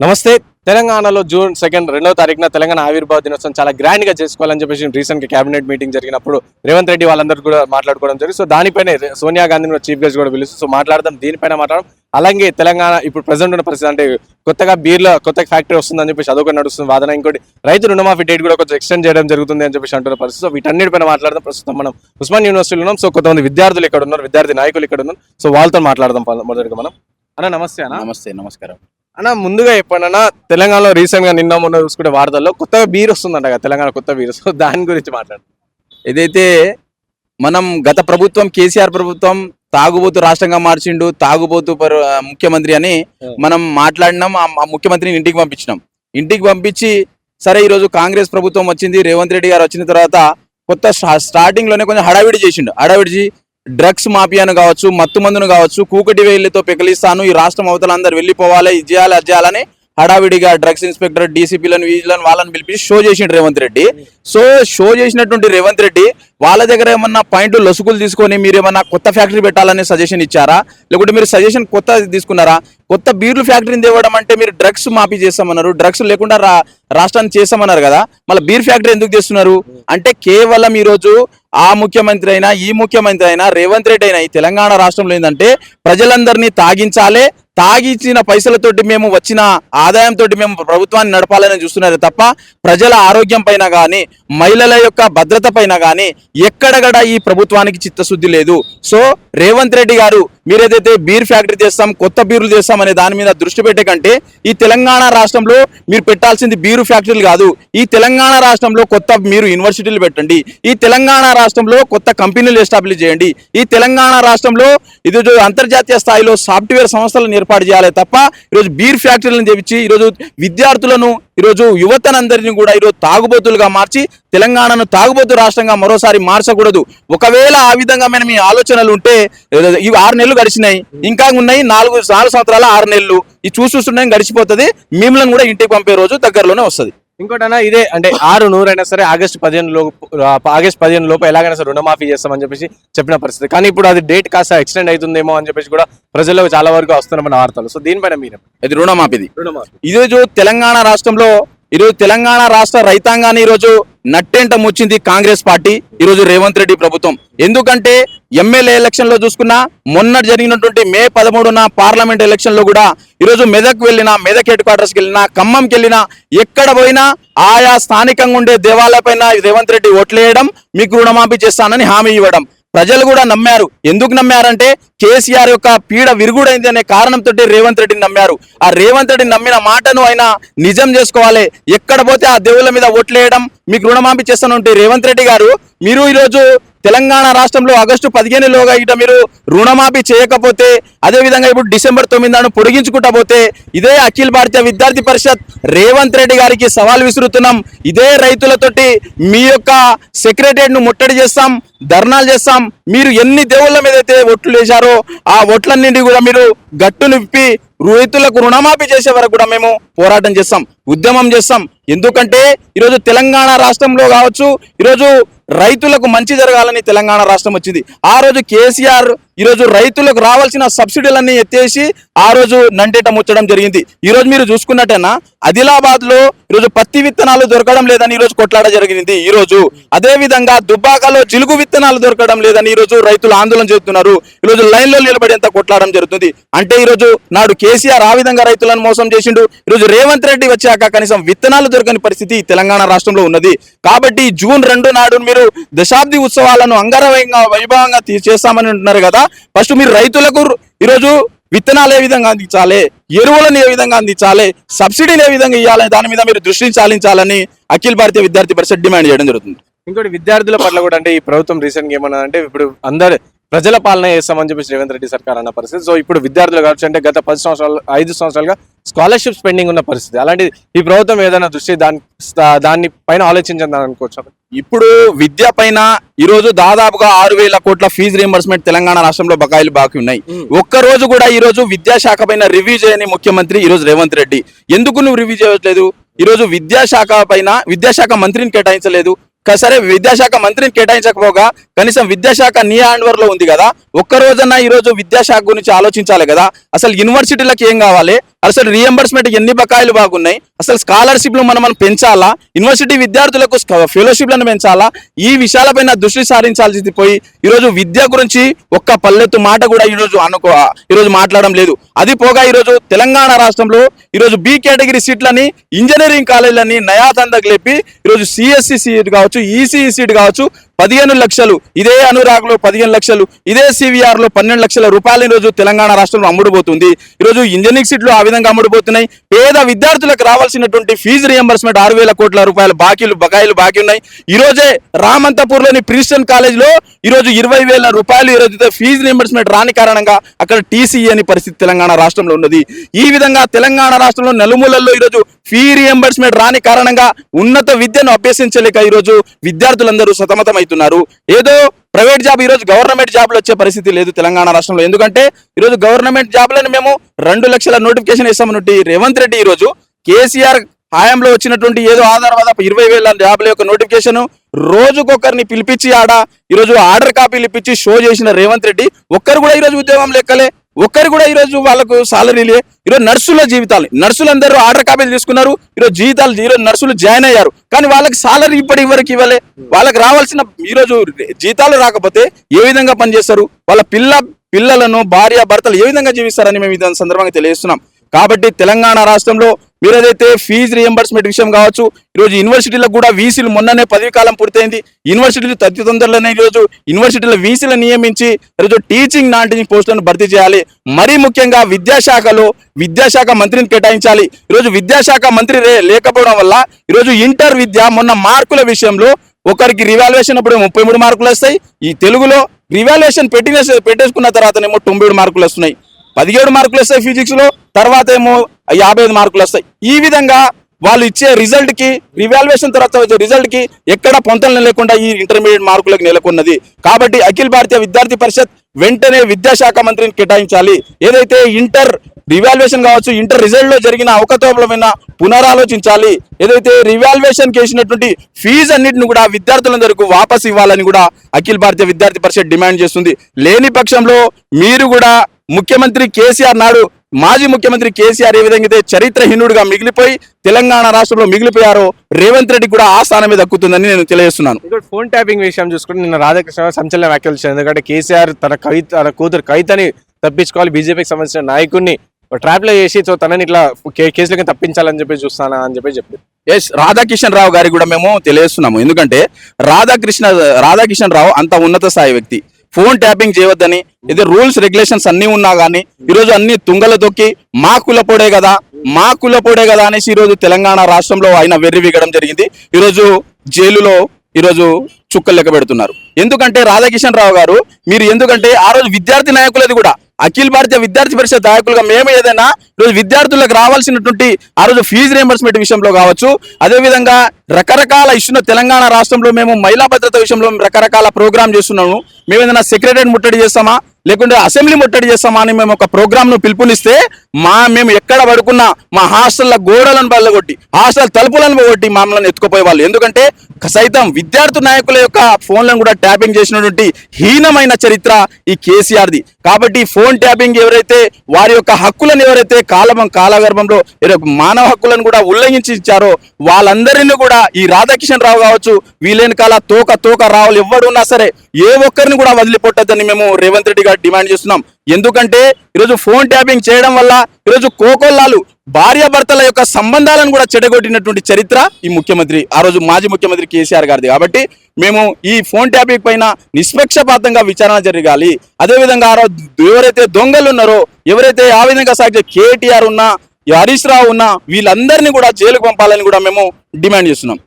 నమస్తే. తెలంగాణలో June second రెండో తారీఖున తెలంగాణ ఆవిర్భావ దినోత్సవం చాలా గ్రాండ్గా చేసుకోవాలని చెప్పేసి రీసెంట్ క్యాబినెట్ మీటింగ్ జరిగినప్పుడు రేవంత్ రెడ్డి వాళ్ళందరూ కూడా మాట్లాడుకోవడం జరిగింది. సో దానిపైనే సోనియా గాంధీని కూడా చీఫ్ గెస్ట్ కూడా పిలుస్తూ సో మాట్లాడదాం దీనిపైన మాట్లాడడం అలాగే తెలంగాణ ఇప్పుడు ప్రజెంట్ ఉన్న పరిస్థితి అంటే కొత్తగా బీర్లో కొత్త ఫ్యాక్టరీ వస్తుందని చెప్పేసి అదొక నడుస్తుంది. వాదన ఇంకోటి రైతు రుణమాఫీ డేట్ కూడా కొంచెం ఎక్స్టెండ్ చేయడం జరుగుతుంది అని చెప్పేసి అంటున్న పరిస్థితి. సో వీటన్నిటిపైన మాట్లాడదాం. ప్రస్తుతం మనం ఉస్మాన్ యూనివర్సిటీలో ఉన్నాం. సో కొంతమంది విద్యార్థులు ఇక్కడ ఉన్నారు విద్యార్థి నాయకులు ఇక్కడ ఉన్నారు. సో వాళ్ళతో మాట్లాడదాం మొదటిగా మనం. అన్న నమస్తే అన్న. నమస్తే నమస్కారం. అన్న ముందుగా చెప్పండి తెలంగాణలో రీసెంట్గా నిన్న మొన్న చూసుకుంటే వార్తల్లో కొత్తగా బీర్ వస్తుందంట కదా తెలంగాణ కొత్త బీర్. సో దాని గురించి మాట్లాడు. ఏదైతే మనం గత ప్రభుత్వం కేసీఆర్ ప్రభుత్వం తాగుబోతు రాష్ట్రంగా మార్చిండు తాగుబోతు ముఖ్యమంత్రి అని. మనం మాట్లాడినాం ఆ ముఖ్యమంత్రిని ఇంటికి పంపించినాం. ఇంటికి పంపించి సరే ఈరోజు కాంగ్రెస్ ప్రభుత్వం వచ్చింది రేవంత్ రెడ్డి గారు వచ్చిన తర్వాత కొత్త స్టా- స్టార్టింగ్లోనే కొంచెం హడావిడి చేసిండు. హడావిడి డ్రగ్స్ మాఫియాను కావచ్చు మత్తు మందును కావచ్చు కూకటి వేళ్ళతో పెకిలిస్తాను. ఈ రాష్ట్రం అవతల అందరు వెళ్ళిపోవాలి ఇది చేయాలి అది చేయాలని హడావిడిగా డ్రగ్స్ ఇన్స్పెక్టర్ డీసీపీలను వీళ్ళని వాళ్ళని పిలిపి షో చేసిండు రేవంత్ రెడ్డి. సో షో చేసినటువంటి రేవంత్ రెడ్డి వాళ్ళ దగ్గర ఏమన్నా పాయింట్లు లొసుగులు తీసుకొని మీరు ఏమన్నా కొత్త ఫ్యాక్టరీ పెట్టాలని సజెషన్ ఇచ్చారా? లేకుంటే మీరు సజెషన్ కొత్త తీసుకున్నారా? కొత్త బీర్లు ఫ్యాక్టరీని తేవడం అంటే మీరు డ్రగ్స్ మాఫీ చేస్తామన్నారు. డ్రగ్స్ లేకుండా రా రాష్ట్రాన్ని చేస్తామన్నారు కదా. మళ్ళీ బీర్ ఫ్యాక్టరీ ఎందుకు చేస్తున్నారు? అంటే కేవలం ఈరోజు ఆ ముఖ్యమంత్రి అయినా ఈ ముఖ్యమంత్రి అయినా రేవంత్ రెడ్డి అయినా ఈ తెలంగాణ రాష్ట్రంలో ఏంటంటే ప్రజలందరినీ తాగించాలే తాగిచ్చిన పైసలతోటి మేము వచ్చిన ఆదాయంతో మేము ప్రభుత్వాన్ని నడపాలని చూస్తున్నారు తప్ప ప్రజల ఆరోగ్యం పైన కానీ మహిళల యొక్క భద్రత పైన కానీ ఎక్కడగడ ఈ ప్రభుత్వానికి చిత్తశుద్ధి లేదు. సో రేవంత్ రెడ్డి గారు మీరేదైతే బీర్ ఫ్యాక్టరీ చేస్తాం కొత్త బీర్లు చేస్తాం అనే దాని మీద దృష్టి పెట్టే కంటే ఈ తెలంగాణ రాష్ట్రంలో మీరు పెట్టాల్సింది బీరు ఫ్యాక్టరీలు కాదు. ఈ తెలంగాణ రాష్ట్రంలో కొత్త మీరు యూనివర్సిటీలు పెట్టండి. ఈ తెలంగాణ రాష్ట్రంలో కొత్త కంపెనీలు ఎస్టాబ్లిష్ చేయండి. ఈ తెలంగాణ రాష్ట్రంలో ఇది అంతర్జాతీయ స్థాయిలో సాఫ్ట్వేర్ సంస్థలు ఏర్పాటు చేయాలి తప్ప ఈరోజు బీర్ ఫ్యాక్టరీలను తెచ్చి ఈరోజు విద్యార్థులను ఈరోజు యువతనందరినీ కూడా ఈరోజు తాగుబోతులుగా మార్చి తెలంగాణను తాగుబోతు రాష్ట్రంగా మరోసారి మార్చకూడదు. ఒకవేళ ఆ విధంగా మనం మీ ఆలోచనలు ఉంటే ఇవి ఆరు నెలలు గడిచినాయి ఇంకా ఉన్నాయి నాలుగు నాలుగు సంవత్సరాల ఆరు నెలలు. ఈ చూసి చూస్తుండే గడిచిపోతుంది మిమ్మల్ని కూడా ఇంటికి పంపే రోజు దగ్గరలోనే వస్తుంది. ఇంకోటి అన్న ఇదే అంటే ఆరు నూరైనా సరే ఆగస్ట్ పదిహేను లోపు ఆగస్ట్ పదిహేను లోపు ఎలాగైనా సరే రుణమాఫీ చేస్తామని చెప్పేసి చెప్పిన పరిస్థితి. కానీ ఇప్పుడు అది డేట్ కాస్త ఎక్స్టెండ్ అవుతుందేమో అని చెప్పేసి కూడా ప్రజల్లో చాలా వరకు వస్తున్న వార్తలు. సో దీనిపైన మీరు? ఇది రుణమాఫీది. రుణమాఫీ. ఈరోజు తెలంగాణ రాష్ట్రంలో ఈరోజు తెలంగాణ రాష్ట్ర రైతాంగాన్ని ఈరోజు నట్టేంట ముచ్చింది కాంగ్రెస్ పార్టీ ఈరోజు రేవంత్ రెడ్డి ప్రభుత్వం. ఎందుకంటే ఎమ్మెల్యే ఎలక్షన్లో చూసుకున్నా మొన్న జరిగినటువంటి మే పదమూడున పార్లమెంట్ ఎలక్షన్లో కూడా ఈరోజు మెదక్ వెళ్ళినా మెదక్ హెడ్ క్వార్టర్స్కి వెళ్ళినా ఖమ్మంకి వెళ్ళినా ఎక్కడ పోయినా ఆయా స్థానికంగా ఉండే దేవాలయపైన రేవంత్ రెడ్డి ఓట్లేయడం మీకు రుణమాఫీ చేస్తానని హామీ ఇవ్వడం. ప్రజలు కూడా నమ్మారు. ఎందుకు నమ్మారంటే కేసీఆర్ యొక్క పీడ విరుగుడైంది అనే కారణంతో రేవంత్ రెడ్డిని నమ్మారు. ఆ రేవంత్ రెడ్డిని నమ్మిన మాటను ఆయన నిజం చేసుకోవాలి. ఎక్కడ పోతే ఆ దేవుళ్ళ మీద ఓట్లేయడం మీకు రుణమాఫీ చేస్తానంటే రేవంత్ రెడ్డి గారు మీరు ఈరోజు తెలంగాణ రాష్ట్రంలో ఆగస్టు పదిహేనులోగా ఇట మీరు రుణమాఫీ చేయకపోతే అదే విధంగా ఇప్పుడు డిసెంబర్ తొమ్మిది నాడు పొడిగించుకుంటా పోతే ఇదే అఖిల భారతీయ విద్యార్థి పరిషత్ రేవంత్ రెడ్డి గారికి సవాల్ విసురుతున్నాం. ఇదే రైతులతోటి మీ యొక్క సెక్రటరియట్ ముట్టడి చేస్తాం ధర్నాలు చేస్తాం. మీరు ఎన్ని దేవుళ్ళ మీద అయితే ఓట్లు వేశారో ఆ ఒట్లన్నింటి కూడా మీరు గట్టు నిప్పి రైతులకు రుణమాఫీ చేసే వరకు కూడా మేము పోరాటం చేస్తాం ఉద్యమం చేస్తాం. ఎందుకంటే ఈరోజు తెలంగాణ రాష్ట్రంలో కావచ్చు ఈరోజు రైతులకు మంచి జరగాలని తెలంగాణ రాష్ట్రం వచ్చింది. ఆ రోజు కేసీఆర్ ఈరోజు రైతులకు రావాల్సిన సబ్సిడీలన్నీ ఎత్తేసి ఆ రోజు నంటేట ముచ్చడం జరిగింది. ఈరోజు మీరు చూసుకున్నట్టేనా ఆదిలాబాద్లో ఈరోజు పత్తి విత్తనాలు దొరకడం లేదని ఈరోజు కొట్లాడ జరిగింది. ఈరోజు అదేవిధంగా అదే విధంగా దుబ్బాకలో జిలుగు విత్తనాలు దొరకడం లేదని ఈరోజు రైతులు ఆందోళన చేస్తున్నారు ఈ రోజు నిలబడేంత కొట్లాడడం జరుగుతుంది. అంటే ఈ రోజు నాడు కేసీఆర్ ఆ విధంగా రైతులను మోసం చేసిండు. ఈ రోజు రేవంత్ రెడ్డి వచ్చాక కనీసం విత్తనాలు దొరకని పరిస్థితి తెలంగాణ రాష్ట్రంలో ఉన్నది. కాబట్టి జూన్ రెండు నాడు మీరు దశాబ్ది ఉత్సవాలను అంగరవైంగా వైభవంగా చేస్తామని అంటున్నారు కదా. ఫస్ట్ మీరు రైతులకు ఈరోజు విత్తనాలు ఏ విధంగా అందించాలి? ఎరువులను ఏ విధంగా అందించాలి? సబ్సిడీలు ఏ విధంగా ఇవ్వాలి? దాని మీద మీరు దృష్టిని చాలించాలని అఖిల భారతీయ విద్యార్థి పరిషత్ డిమాండ్ చేయడం జరుగుతుంది. ఇంకోటి విద్యార్థుల పట్ల కూడా అంటే ఈ ప్రభుత్వం రీసెంట్గా ఏమన్నా అంటే ఇప్పుడు అందరు ప్రజల పాలన చేస్తామని చెప్పేసి రేవంత్ రెడ్డి సర్కార్ అన్న పరిస్థితి. సో ఇప్పుడు విద్యార్థులు కావచ్చు అంటే గత పది సంవత్సరాలు ఐదు సంవత్సరాలుగా స్కాలర్షిప్స్ పెండింగ్ ఉన్న పరిస్థితి. అలాంటి ఈ ప్రభుత్వం ఏదైనా దృష్టి దాని దాన్ని పైన ఆలోచించిందని అనుకోవచ్చు? ఇప్పుడు విద్య పైన ఈ రోజు దాదాపుగా ఆరు వేల కోట్ల ఫీజు రీంబర్స్మెంట్ తెలంగాణ రాష్ట్రంలో బకాయిలు బాకీ ఉన్నాయి. ఒక్క రోజు కూడా ఈ రోజు విద్యాశాఖ పైన రివ్యూ చేయని ముఖ్యమంత్రి ఈ రోజు రేవంత్ రెడ్డి. ఎందుకు నువ్వు రివ్యూ చేయట్లేదు? ఈ రోజు విద్యాశాఖ పైన విద్యాశాఖ మంత్రిని కేటాయించలేదు. సరే విద్యాశాఖ మంత్రిని కేటాయించకపోగా కనీసం విద్యాశాఖ నీ హ్యాండ్ ఉంది కదా. ఒక్క రోజన్నా ఈరోజు విద్యాశాఖ గురించి ఆలోచించాలి కదా. అసలు యూనివర్సిటీలకు ఏం కావాలి? అసలు రీఎంబర్స్మెంట్ ఎన్ని బకాయిలు బాగున్నాయి? అసలు స్కాలర్షిప్లు మనం మనం పెంచాలా? యూనివర్సిటీ విద్యార్థులకు ఫెలోషిప్లను పెంచాలా? ఈ విషయాలపైన దృష్టి సారించాల్సింది పోయి ఈరోజు విద్య గురించి ఒక్క పల్లెత్తు మాట కూడా ఈరోజు అనుకో ఈరోజు మాట్లాడడం లేదు. అది పోగా ఈరోజు తెలంగాణ రాష్ట్రంలో ఈరోజు బి కేటగిరీ సీట్లని ఇంజనీరింగ్ కాలేజీలని నయాతందకు లేపి ఈరోజు సిఎస్సి సీట్ కావచ్చు ఈసీఈ సీట్ కావచ్చు పదిహేను లక్షలు ఇదే అనురాగ్లో పదిహేను లక్షలు ఇదే సివిఆర్లో పన్నెండు లక్షల రూపాయలు ఈరోజు తెలంగాణ రాష్ట్రంలో అమ్ముడుపోతుంది. ఈరోజు ఇంజనీరింగ్ సీట్లు ఆ విధంగా అమ్ముడుపోతున్నాయి. పేద విద్యార్థులకు రావాల్సినటువంటి ఫీజు రియంబర్స్మెంట్ ఆరు వేల కోట్ల రూపాయల బాకీలు బకాయిలు బాకీ ఉన్నాయి. ఈ రోజే రామంతపూర్లోని ప్రిన్స్టన్ కాలేజ్లో ఈ రోజు ఇరవై వేల రూపాయలు ఈరోజు ఫీజు రియంబర్స్మెంట్ రాని కారణంగా అక్కడ టీసీ అని పరిస్థితి తెలంగాణ రాష్ట్రంలో ఉన్నది. ఈ విధంగా తెలంగాణ రాష్ట్రంలో నలుమూలల్లో ఈరోజు ఫీ రియంబర్స్మెంట్ రాని కారణంగా ఉన్నత విద్యను అభ్యసించలేక ఈరోజు విద్యార్థులందరూ సతమతమవుతున్నారు ఏదో ప్రైవేట్ జాబ్ ఈరోజు గవర్నమెంట్ జాబ్లు వచ్చే పరిస్థితి లేదు తెలంగాణ రాష్ట్రంలో. ఎందుకంటే ఈరోజు గవర్నమెంట్ జాబ్లను మేము రెండు లక్షల నోటిఫికేషన్ ఇస్తామన్నట్టు రేవంత్ రెడ్డి ఈరోజు కేసీఆర్ హాయంలో వచ్చినటువంటి ఏదో ఆధారవాద ఇరవై వేల జాబ్ల యొక్క నోటిఫికేషన్ రోజుకొకరిని పిలిపించి ఆడ ఈరోజు ఆర్డర్ కాపీలు ఇప్పించి షో చేసిన రేవంత్ రెడ్డి ఒక్కరు కూడా ఈరోజు ఉద్యోగం లెక్కలే. ఒక్కరు కూడా ఈరోజు వాళ్ళకు సాలరీలే ఈరోజు నర్సుల జీవితాలు. నర్సులందరూ ఆర్డర్ కాపీలు తీసుకున్నారు. ఈరోజు జీవితాలు ఈరోజు నర్సులు జాయిన్ అయ్యారు. కానీ వాళ్ళకి సాలరీ ఇప్పటి వరకు ఇవ్వలే. వాళ్ళకి రావాల్సిన ఈరోజు జీతాలు రాకపోతే ఏ విధంగా పనిచేస్తారు? వాళ్ళ పిల్ల పిల్లలను భార్య భర్తలు ఏ విధంగా జీవిస్తారని మేము ఈ సందర్భంగా తెలియజేస్తున్నాం. కాబట్టి తెలంగాణ రాష్ట్రంలో మీరు ఏదైతే ఫీజు రియంబర్స్మెంట్ విషయం కావచ్చు ఈరోజు యూనివర్సిటీలకు కూడా వీసీలు మొన్ననే పదవి కాలం పూర్తయింది. యూనివర్సిటీలు అతి తొందరలోనే ఈరోజు యూనివర్సిటీల వీసీలు నియమించి ఈరోజు టీచింగ్ నాన్ పోస్టులను భర్తీ చేయాలి. మరీ ముఖ్యంగా విద్యాశాఖలో విద్యాశాఖ మంత్రిని కేటాయించాలి. ఈరోజు విద్యాశాఖ మంత్రి లేకపోవడం వల్ల ఈరోజు ఇంటర్ విద్య మొన్న మార్కుల విషయంలో ఒకరికి రివాల్యుయేషన్ అప్పుడు ముప్పై మూడు మార్కులు వస్తాయి. ఈ తెలుగులో రివాల్యుయేషన్ పెట్టిన పెట్టేసుకున్న తర్వాతనేమో తొంభై మార్కులు వస్తున్నాయి. పదిహేడు మార్కులు వస్తాయి ఫిజిక్స్లో తర్వాత ఏమో యాభై ఐదు మార్కులు వస్తాయి. ఈ విధంగా వాళ్ళు ఇచ్చే రిజల్ట్కి రివాల్యుయేషన్ తర్వాత వచ్చే రిజల్ట్కి ఎక్కడ పొంతలు లేకుండా ఈ ఇంటర్మీడియట్ మార్కులకు నెలకొన్నది. కాబట్టి అఖిల భారతీయ విద్యార్థి పరిషత్ వెంటనే విద్యాశాఖ మంత్రిని కేటాయించాలి. ఏదైతే ఇంటర్ రివాల్యుయేషన్ కావచ్చు ఇంటర్ రిజల్ట్లో జరిగిన అవకతవకలమైన పునరాలోచించాలి. ఏదైతే రివాల్యుయేషన్ చేసినటువంటి ఫీజు అన్నింటిని కూడా విద్యార్థులందరికీ వాపసు ఇవ్వాలని కూడా అఖిల భారతీయ విద్యార్థి పరిషత్ డిమాండ్ చేస్తుంది. లేని పక్షంలో మీరు కూడా ముఖ్యమంత్రి కేసీఆర్ నాడు మాజీ ముఖ్యమంత్రి కేసీఆర్ ఏ విధంగా అయితే చరిత్రహీనుడిగా మిగిలిపోయి తెలంగాణ రాష్ట్రంలో మిగిలిపోయారో రేవంత్ రెడ్డి కూడా ఆ స్థానమే దక్కుతుందని నేను తెలియజేస్తున్నాను. ఫోన్ ట్యాపింగ్ విషయం చూసుకుంటే నిన్న రాధాకృష్ణ సంచలన వ్యాఖ్యలు చేశారు. ఎందుకంటే కేసీఆర్ తన కవిత తన కూతురు కవితని తప్పించుకోవాలి బీజేపీకి సంబంధించిన నాయకుడిని ట్రాప్లో చేసి సో తనని ఇట్లా కేసులకి తప్పించాలని చెప్పి చూస్తానా అని చెప్పి చెప్పారు ఎస్ రాధాకిషన్ రావు గారికి కూడా మేము తెలియజేస్తున్నాము. ఎందుకంటే రాధాకృష్ణ రాధాకిషన్ రావు అంత ఉన్నత స్థాయి వ్యక్తి. ఫోన్ ట్యాపింగ్ చేయవద్దని ఇది రూల్స్ రెగ్యులేషన్స్ అన్ని ఉన్నా కానీ ఈరోజు అన్ని తుంగలు తొక్కి మా కులపోడే కదా మా కులపోడే కదా అనేసి ఈరోజు తెలంగాణ రాష్ట్రంలో ఆయన వెర్రి వీగడం జరిగింది. ఈరోజు జైలులో ఈరోజు చుక్కలు లెక్క పెడుతున్నారు. ఎందుకంటే రాధాకిషన్ రావు గారు మీరు ఎందుకంటే ఆ రోజు విద్యార్థి నాయకులది కూడా అఖిల్ భారతీయ విద్యార్థి పరిషత్ నాయకులుగా మేము ఏదైనా ఈరోజు విద్యార్థులకు రావాల్సినటువంటి ఆ రోజు ఫీజు రియంబర్స్మెంట్ విషయంలో కావచ్చు అదేవిధంగా రకరకాల ఇష్యూన తెలంగాణ రాష్ట్రంలో మేము మహిళా భద్రత విషయంలో రకరకాల ప్రోగ్రామ్ చేస్తున్నాము. మేము ఏదైనా సెక్రటరీ ముట్టడి చేస్తామా? లేకుంటే అసెంబ్లీ ముట్టడి చేస్తామా అని మేము ఒక ప్రోగ్రామ్ను పిలుపునిస్తే మా మేము ఎక్కడ పడుకున్నా మా హాస్టల్ల గోడలను బల్లగొట్టి హాస్టల్ తలుపులను పోగొట్టి మమ్మల్ని ఎత్తుకుపోయే వాళ్ళు ఎందుకంటే సైతం విద్యార్థి నాయకుల యొక్క ఫోన్లను కూడా ట్యాపింగ్ చేసినటువంటి హీనమైన చరిత్ర ఈ కేసీఆర్ది. కాబట్టి ఫోన్ ట్యాపింగ్ ఎవరైతే వారి యొక్క హక్కులను ఎవరైతే కాలం కాలగర్భంలో మానవ హక్కులను కూడా ఉల్లంఘించి ఇచ్చారో వాళ్ళందరినీ కూడా ఈ రాధాకిషన్ రావు కావచ్చు వీళ్ళని కాల తోక తోక రావులు ఎవడున్నా సరే ఏ ఒక్కరిని కూడా వదిలిపెట్టద్దని మేము రేవంత్ రెడ్డి గారు డిమాండ్ చేస్తున్నాం. ఎందుకంటే ఈరోజు ఫోన్ ట్యాపింగ్ చేయడం వల్ల ఈరోజు కోకొల్లాలు భార్యాభర్తల యొక్క సంబంధాలను కూడా చెడగొట్టినటువంటి చరిత్ర ఈ ముఖ్యమంత్రి ఆ రోజు మాజీ ముఖ్యమంత్రి కేసీఆర్ గారిది. కాబట్టి మేము ఈ ఫోన్ టాపిక్ పైన నిష్పక్షపాతంగా విచారణ జరగాలి. అదేవిధంగా ఎవరైతే దొంగలు ఉన్నారో ఎవరైతే ఆ విధంగా సాగే కేటీఆర్ ఉన్నా హరీష్ రావు ఉన్నా వీళ్ళందరినీ కూడా జైలుకు పంపాలని కూడా మేము డిమాండ్ చేస్తున్నాం.